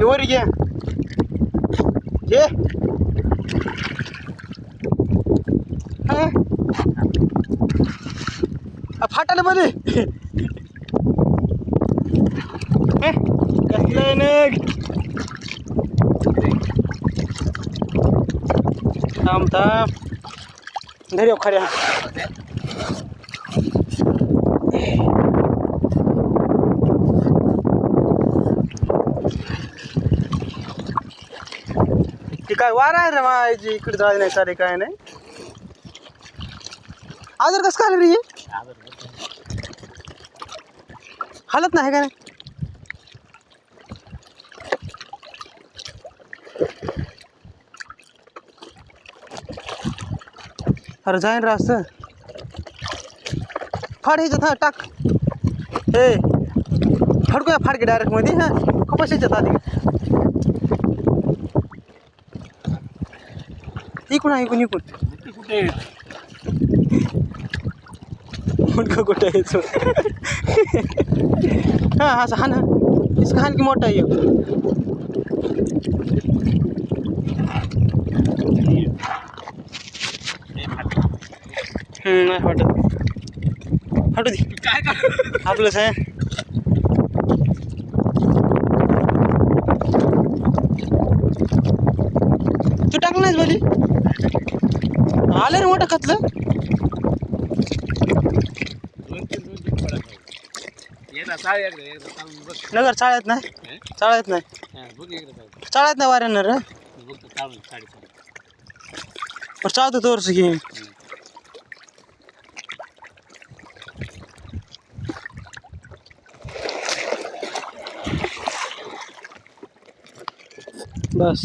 ಇವರಿಗೆ ಏ फाटाला मध्ये कसलं नग? थांब थांब. धर खऱ्या ती काय वार आहे रे माझी इकडे जायला नाही। सारे कसं काय आलं रे हालत नाही का नाही अरे फाड ह्याच्यात हा टाक। हे डायरेक्ट मध्ये हा? ह्याच्यात आधी इकून आहे, इकून इकून कुठे मुंडका कुठं आहे तो हा असं हा ना इसका हान की मोठा. हम्म, नाही वाटत हटू दे काय काय आपलंच आहे तू टाकलं नाहीस मध्ये आलं ना मोठं खातलं. नगर चाळत नाही. चाळत नाही. चाळत नाही वाऱ्यानं रे. चाळत चालतो तो वर्ष घेऊन. बस.